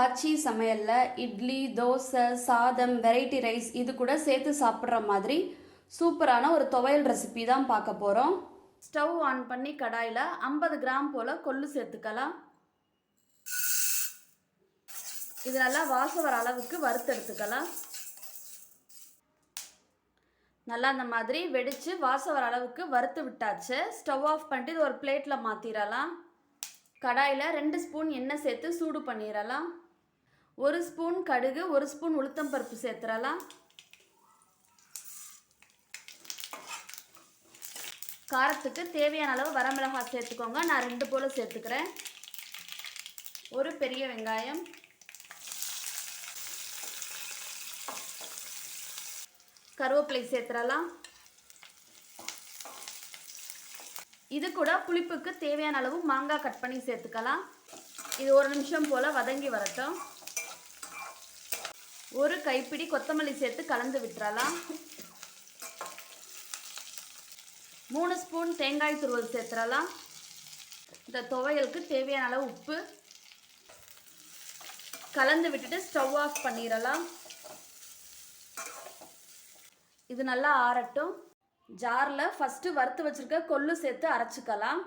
ஆச்சி சமையலில் இட்லி தோசை சாதம் variety rice இது கூட சேர்த்து சாப்பிட்ற மாதிரி சூப்பரான ஒரு துவையல் ரெசிபி தான் பார்க்க போகிறோம் ஸ்டவ் ஆன் பண்ணி கடாயில் ஐம்பது கிராம் போல் கொள்ளு சேர்த்துக்கலாம். இது நல்லா வாசம் வர அளவுக்கு வறுத்தெடுத்துக்கலாம் நல்லா அந்த மாதிரி வெடித்து வாசம் வர அளவுக்கு வறுத்து விட்டாச்சு. ஸ்டவ் ஆஃப் பண்ணிட்டு இது ஒரு பிளேட்டில் மாற்றிடலாம் கடாயில் ரெண்டு ஸ்பூன் எண்ணெய் சேர்த்து சூடு பண்ணிடலாம் ஒரு ஸ்பூன் கடுகு ஒரு ஸ்பூன் உளுத்தம் பருப்பு சேர்த்துடலாம் காரத்துக்கு தேவையான அளவு வரமிளகாய் சேர்த்துக்கோங்க. நான் ரெண்டு போல் சேர்த்துக்கிறேன். ஒரு பெரிய வெங்காயம். கருவேப்பிலை சேர்த்துடலாம் இது கூட புளிப்புக்கு தேவையான அளவு மாங்காய் கட் பண்ணி சேர்த்துக்கலாம். இது ஒரு நிமிஷம் போல் வதங்கி வரட்டும். ஒரு கைப்பிடி கொத்தமல்லி சேர்த்து கலந்து விட்டுறலாம். மூணு ஸ்பூன் தேங்காய் துருவல் சேர்த்துடலாம் இந்த துவையலுக்கு தேவையான அளவு உப்பு. கலந்து விட்டுட்டு ஸ்டவ் ஆஃப் பண்ணிடலாம். இது நல்லா ஆறட்டும். ஜாரில் ஃபஸ்ட்டு வறுத்து வச்சுருக்க கொள்ளு சேர்த்து அரைச்சிக்கலாம்.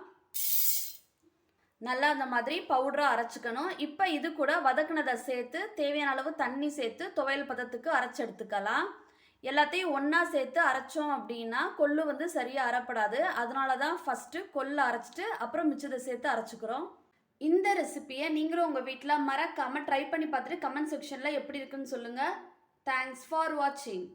நல்லா அந்த மாதிரி பவுடராக அரைச்சிக்கணும். இப்போ இது கூட வதக்குனதை சேர்த்து தேவையான அளவு தண்ணி சேர்த்து துவையல் பதத்துக்கு அரைச்சி எடுத்துக்கலாம். எல்லாத்தையும் ஒன்றா சேர்த்து அரைச்சோம் அப்படின்னா கொள்ளு வந்து சரியாக அரைப்படாது. அதனால தான் ஃபஸ்ட்டு கொள்ளு அரைச்சிட்டு அப்புறம் மிச்சத்தை சேர்த்து அரைச்சிக்கிறோம். இந்த ரெசிப்பியை நீங்களும் உங்கள் வீட்டில் மறக்காமல் ட்ரை பண்ணி பார்த்துட்டு கமெண்ட் செக்ஷனில் எப்படி இருக்குன்னு சொல்லுங்கள் தேங்க்ஸ் ஃபார் வாட்சிங்